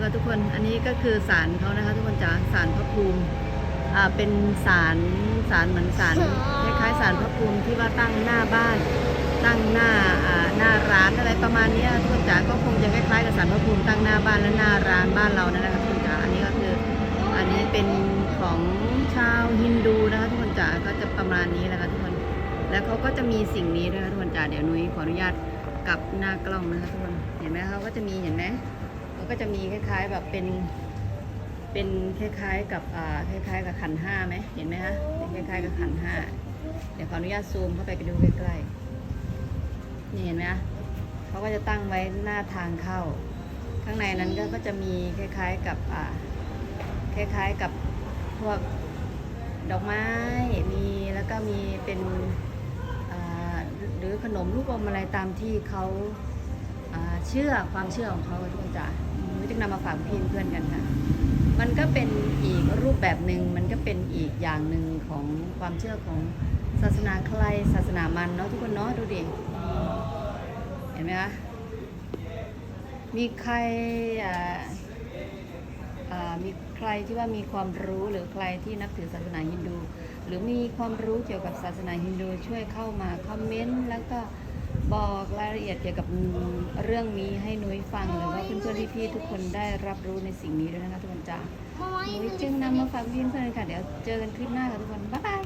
นะคะทุกคนอันนี้ก็คือศาลเขานะคะ ทุกคนจ๋าศาลพระภูมิอ่าเป็นศาลศาลเหมือนศาลคล้ายๆศาลพระภูมิที่ว่าตั้งหน้าบ้าน ตั้งหน้าอ่าหน้าร้านอะไรประมาณนี้ทุกคนจ๋าก็คงจะคล้ายๆกับศาลพระภูมิตั้งหน้าบ้านและหน้าร้านบ้านเรานั่นแหละค่ะทุกคนจ๋าอันนี้ก็คืออันนี้เป็นของชาวฮินดูนะคะทุกคนจ๋าก็จะประมาณนี้แหละค่ะทุกคนแล้วเขาก็จะมีสิ่งนี้ด้วยนะทุกคนจ๋าเดี๋ยวนุ้ยขออนุญาตกลับหน้ากล้องนะคะทุกคนเห็นไหมเขาก็จะมีเห็นไหม ก็จะมีคล้าย ๆ แบบเป็น เป็นคล้าย ๆ กับอ่าคล้าย ๆ กับขันห้าไหมเห็นไหมคะเป็นคล้าย ๆ กับขันห้าเดี๋ยวขออนุญาตซูมเข้าไปดูใกล้ๆนี่เห็นไหมเขาก็จะตั้งไว้หน้าทางเข้า ข้างในนั้นก็จะมีคล้าย ๆ กับอ่าคล้าย ๆ กับพวกดอกไม้มีแล้วก็มีเป็นหรือขนมลูกอมอะไรตามที่เขาเชื่อความเชื่อของเขาทุกคนจ้ะ นำมาฝากพี่เพื่อนกันค่ะ มันก็เป็นอีกรูปแบบหนึ่งมันก็เป็นอีกอย่างหนึ่งของความเชื่อของศาสนาใครศาสนามันเนาะทุกคนเนาะดูดิเห็นไหมคะมีใครมีใครที่ว่ามีความรู้หรือใครที่นับถือศาสนาฮินดู หรือมีความรู้เกี่ยวกับศาสนาฮินดูช่วยเข้ามาคอมเมนต์แล้วก็ บอกรายละเอียดเกี่ยวกับเรื่องนี้ให้นุ้ยฟังหรือว่าเพื่อนๆพี่ๆทุกคนได้รับรู้ในสิ่งนี้ด้วยนะคะทุกคนจ้านุ้ยจึงนำมาฝากเพื่อนๆค่ะเดี๋ยวเจอกันคลิปหน้าค่ะทุกคนบ๊ายบาย